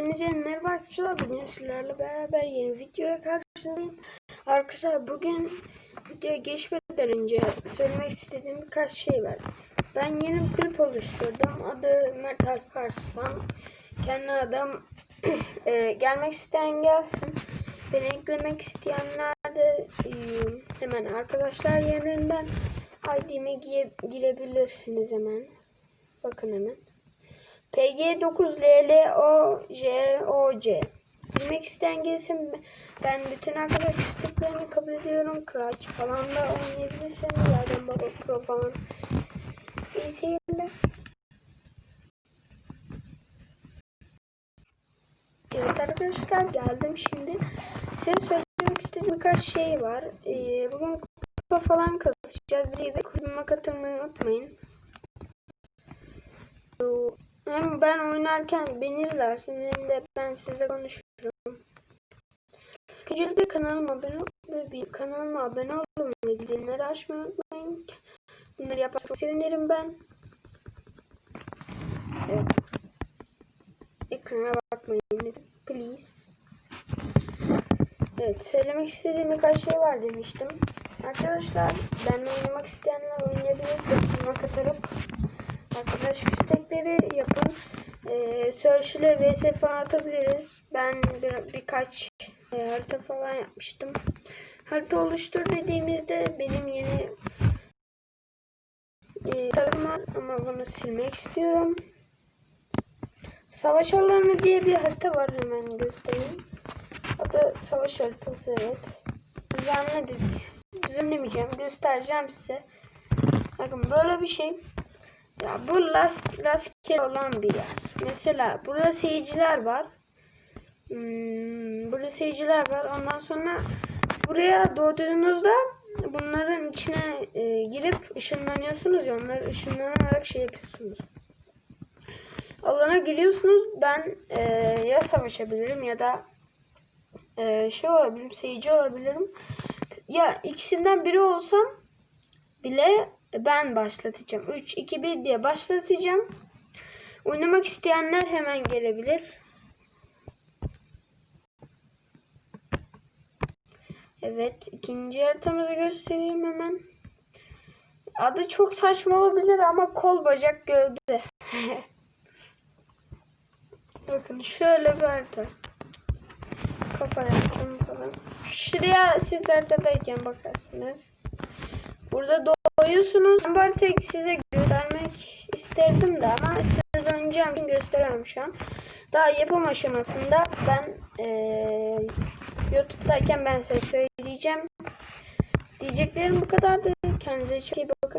Hepinize merhaba arkadaşlar. Bugün sizlerle beraber yeni videoya karşınızdayım. Arkadaşlar bugün videoya geçmeden önce söylemek istediğim birkaç şey var. Ben yeni bir klip oluşturdum. Adı Metal Parslan. Kendi adam e, gelmek isteyen gelsin. Beni eklemek isteyenler de e, hemen arkadaşlar yerinden ID'me girebilirsiniz hemen. Bakın hemen. PG9LLOJOC Bilmek isteyen gelsin ben bütün arkadaş isteklerini kabul ediyorum. Crouch falan da oynayabilirsiniz. Zaten Baba Pro falan. İyi seyirler. Evet arkadaşlar geldim şimdi. Size söylemek istediğim birkaç şey var. Ee, bugün kupa falan kasacağız. Bir de kulübüme katılmayı unutmayın. Ben oynarken beni izlersin hem de ben size konuşurum. Öncelikle kanalıma abone ol bir kanalıma abone olun ve bildirimleri açmayı unutmayın. Bunları yaparsanız çok sevinirim ben. Evet. Ekrana bakmayın please. Evet söylemek istediğim birkaç şey var demiştim. Arkadaşlar benimle oynamak isteyenler oynayabilir. Bakıma katılıp arkadaş istekleri yapın. Ee, ile vs falan atabiliriz. Ben bir, birkaç e, harita falan yapmıştım. Harita oluştur dediğimizde benim yeni e, tarım var ama bunu silmek istiyorum. Savaş alanı diye bir harita var hemen göstereyim. Adı savaş haritası evet. Düzenle düzenlemeyeceğim göstereceğim size. Bakın böyle bir şey. Ya bu rast, rastgele olan bir yer. Mesela burada seyirciler var. Hmm, burada seyirciler var. Ondan sonra buraya doğduğunuzda bunların içine e, girip ışınlanıyorsunuz ya onları ışınlanarak şey yapıyorsunuz. Alana giriyorsunuz. Ben e, ya savaşabilirim ya da e, şey olabilirim, seyirci olabilirim. Ya ikisinden biri olsam bile ben başlatacağım. 3, 2, 1 diye başlatacağım. Oynamak isteyenler hemen gelebilir. Evet. ikinci haritamızı göstereyim hemen. Adı çok saçma olabilir ama kol bacak gövde. Bakın şöyle bir harita. Kafa yaptım. Şuraya siz haritadayken bakarsınız. Burada doğuyorsunuz. Ben tek size göstermek isterdim de ama siz oynayacağım için şu an. Daha yapım aşamasında ben ee, YouTube'dayken ben size söyleyeceğim. Diyeceklerim bu kadardı. Kendinize çok iyi bakın.